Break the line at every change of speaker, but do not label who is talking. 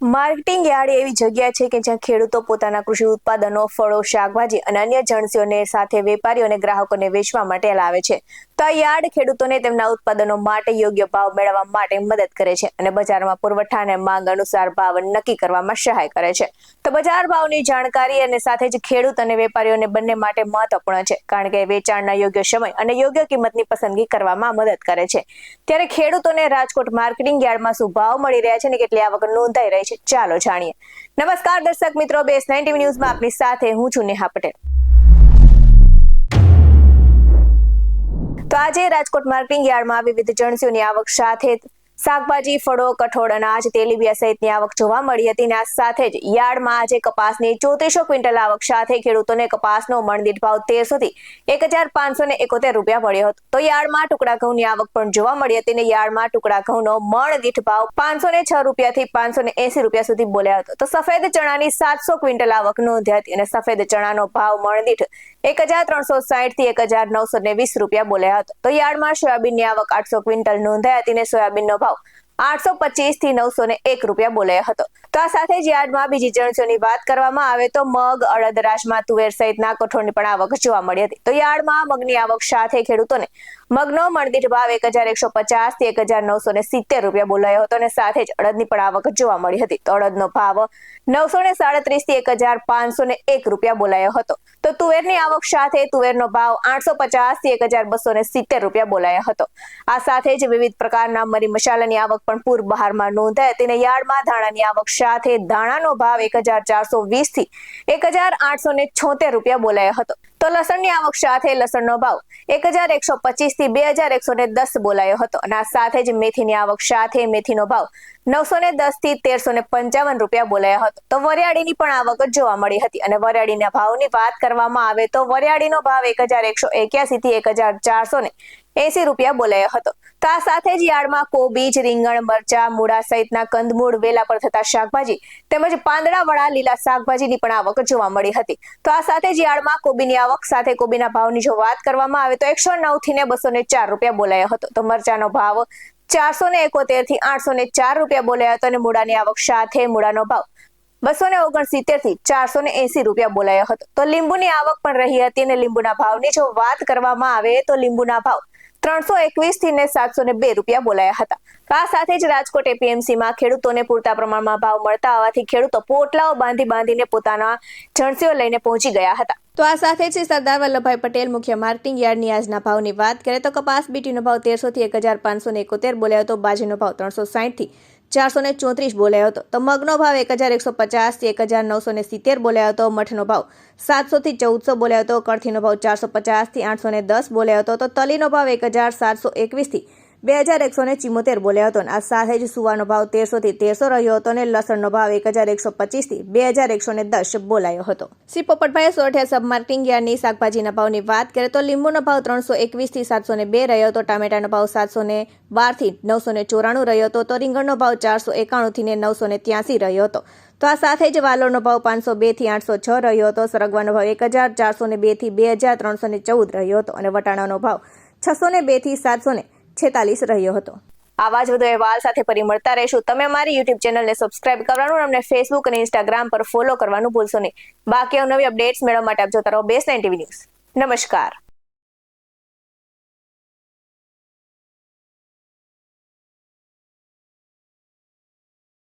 Marketing yard એવી જગ્યા છે કે જ્યાં ખેડૂતો પોતાના કૃષિ ઉત્પાદનો, ફળો, શાકભાજી અને અન્ય જણસીઓને સાથે વેપારીઓ અને ગ્રાહકોને વેચવા માટે લાવે છે. તો આ યાર્ડ ખેડૂતોને તેમના ઉત્પાદનો માટે યોગ્ય ભાવ મેળવવા માટે મદદ કરે છે અને બજારમાં પુરવઠા અને માંગ અનુસાર ભાવ નક્કી કરવામાં સહાય કરે છે. તો બજાર ભાવની જાણકારી અને સાથે જ ખેડૂત અને વેપારીઓને બંને માટે મહત્વપૂર્ણ છે, કારણ કે વેચાણના યોગ્ય સમય અને યોગ્ય કિંમતની પસંદગી કરવામાં મદદ કરે છે. ત્યારે ખેડૂતોને રાજકોટ માર્કેટિંગ યાર્ડમાં શું ભાવ મળી રહ્યા છે અને કેટલી આવક નોંધાઈ રહી છે ચાલો જાણીએ. નમસ્કાર દર્શક મિત્રો, બેસ નાઇન્ટી ન્યૂઝમાં આપની સાથે હું છું નેહા પટેલ. તો આજે રાજકોટ માર્કેટિંગ યાર્ડમાં વિવિધ જણસીઓની આવક સાથે શાકભાજી, ફળો, કઠોળ, અનાજ, તેલીબિયા સહિતની આવક જોવા મળી હતી અને આ સાથે જ યાર્ડમાં આજે કપાસની ચોત્રીસો ક્વિન્ટલ આવક સાથે ખેડૂતોને કપાસનો મણદીઠ ભાવ તેરસો થી એક હજાર પાંચસો ને એકોતેર રૂપિયા મળ્યો હતો. તો યાર્ડમાં ટુકડા ઘઉંની આવક પણ જોવા મળી હતી અને યાર્ડમાં ટુકડા ઘઉંનો મણદીઠ ભાવ પાંચસો ને છ રૂપિયાથી પાંચસો ને એસી રૂપિયા સુધી બોલ્યા હતો. તો સફેદ ચણાની સાતસો ક્વિન્ટલ આવક નોંધી હતી અને સફેદ ચણાનો ભાવ મણદીઠ એક હજાર ત્રણસો સાઠથી એક હજાર નવસો ને વીસ રૂપિયા બોલ્યા હતો. તો યાર્ડમાં સોયાબીનની આવક આઠસો ક્વિન્ટલ નોંધાઈ હતી અને સોયાબીનનો ભાવ well આઠસો પચીસથી નવસો ને એક રૂપિયા બોલાયો હતો. તો આ સાથે જ યાર્ડમાં બીજી જણસોની વાત કરવામાં આવે તો મગ અડદ રાજમા તુવેર સહિતના કઠોળની પણ આવક જોવા મળી હતી. તો યાર્ડમાં મગની આવક સાથે ખેડૂતોને મગનો મણદીઠ ભાવ એક હજાર એકસો પચાસથી એક હજાર નવસો ને સિત્તેર રૂપિયા બોલાયો હતો અને સાથે જ અડદની પણ આવક જોવા મળી હતી. તો અડદનો ભાવ નવસો ને સાડત્રીસથી એક હજાર પાંચસો ને એક રૂપિયા બોલાયો હતો. તો તુવેરની આવક સાથે તુવેરનો ભાવ આઠસો પચાસથી એક હજાર બસો ને સિત્તેર રૂપિયા બોલાયો હતો. આ સાથે જ વિવિધ પ્રકારના મરી મસાલાની આવક પણ પૂર બહારમાં નોંધાય તેને યાર્ડમાં ધાણાની આવક સાથે ધાણાનો ભાવ એક હજાર ચારસો વીસથી એક હજાર આઠસો ને છોતેર રૂપિયા બોલાયો હતો. તો લસણની આવક સાથે લસણનો ભાવ એક હજાર એકસો પચીસથી બે હજાર એકસો ને દસ બોલાયો હતો અને આ સાથે જ મેથીની આવક સાથે મેથીનો ભાવ નવસો ને દસથી તેરસો ને પંચાવન રૂપિયા બોલાયો હતો. તો વરિયાળીની પણ આવક જોવા મળી હતી અને વરિયાળીના ભાવની વાત કરવામાં આવે તો વરિયાળીનો ભાવ એક હજાર એકસો એક્યાસી થી એક હજાર ચારસો ને એસી રૂપિયા બોલાયો હતો. તો આ સાથે જ યાર્ડમાં કોબીજ, રીંગણ, મરચા, મૂળા સહિતના કંદમૂળ, વેલા પર થતા શાકભાજી તેમજ પાંદડા વડા લીલા શાકભાજીની પણ આવક જોવા મળી હતી. તો આ સાથે જ યાર્ડમાં કોબીની આવક સાથે કોબીના ભાવની જો વાત કરવામાં આવે તો એકસો નવથી ને બસો ને ચાર રૂપિયા બોલાયો હતો. તો મરચાનો ભાવ ચારસો ને એકોતેરથી આઠસો ને ચાર રૂપિયા બોલાયો હતો અને મૂળાની આવક સાથે મૂળાનો ભાવ બસો ને ઓગણસિત્તેરથી ચારસો ને એસી રૂપિયા બોલાયો હતો. તો લીંબુની આવક પણ રહી હતી અને લીંબુના ભાવની જો વાત કરવામાં આવે તો લીંબુના ભાવ ત્રણસો એકવીસથી ને સાતસો ને બે રૂપિયા બોલાયા હતા. આ સાથે જ રાજકોટ એપીએમસીમાં ખેડૂતોને પૂરતા પ્રમાણમાં ભાવ મળતા હોવાથી ખેડૂતો પોટલાઓ બાંધી બાંધીને પોતાના જણસીઓ લઈને પહોંચી ગયા હતા. તો આ સાથે જ સરદાર વલ્લભભાઈ પટેલ, મુખ્ય માર્કેટિંગ યાર્ડની આજના ભાવની વાત કરીએ તો કપાસ, બીટીનો ભાવ તેરસો થી એક હજાર પાંચસો ને એકોતેર બોલાયો તો બાજીનો ભાવ ત્રણસો સાઠથી ચારસો ને ચોત્રીસ બોલાયો હતો. તો મગનો ભાવ એક હજાર એકસો પચાસથી એક હજાર નવસો ને સિત્તેર બોલાયો હતો. મઠનો ભાવ સાતસોથી ચૌદસો બોલાયો હતો. કળથીનો ભાવ ચારસો પચાસથી આઠસો ને દસ બોલાયો હતો. તો તલીનો ભાવ એક હજાર સાતસો એકવીસથી બે હજાર એકસો ને ચિમોતેર બોલ્યો હતો આ સાથે જ સુવાનો ભાવ તેરસો થી તેરસો રહ્યો હતો અને લસણનો ભાવ એક હજાર એકસો પચીસથી બે હજાર એકસો ને દસ બોલાયો હતો. શ્રી પોપટભાઈ સોરઠિયા સબ માર્કેટિંગ યાર્ડની શાકભાજીના ભાવની વાત કરીએ તો લીંબુનો ભાવ ત્રણસો એકવીસથી સાતસો ને બે રહ્યો હતો, ટામેટાનો ભાવ સાતસો ને બારથી નવસો ને ચોરાણું રહ્યો હતો તો રીંગણનો ભાવ ચારસો એકાણું થી ને નવસો ને ત્યાસી રહ્યો હતો. તો આ સાથે જ વાલોરનો ભાવ પાંચસો બેથી આઠસો છ રહ્યો હતો, સરગવાનો ભાવ એક હજાર ચારસો ને બેથી બે હજાર ત્રણસો ને ચૌદ રહ્યો હતો અને વટાણાનો ભાવ છસો ને બેથી સાતસો ને છેતાલીસ રહ્યો હતો. આવા જ વધુ અહેવાલ સાથે ફરી મળતા રહીશું. તમે મારી યુટ્યુબ ચેનલને સબસ્ક્રાઇબ કરવાનું અને ફેસબુક અને ઇન્સ્ટાગ્રામ પર ફોલો કરવાનું ભૂલશો નહીં. બાકી નવી અપડેટ્સ મેળવવા માટે આપ જોતા રહો બેસ નાઇન ટીવી ન્યૂઝ નમસ્કાર.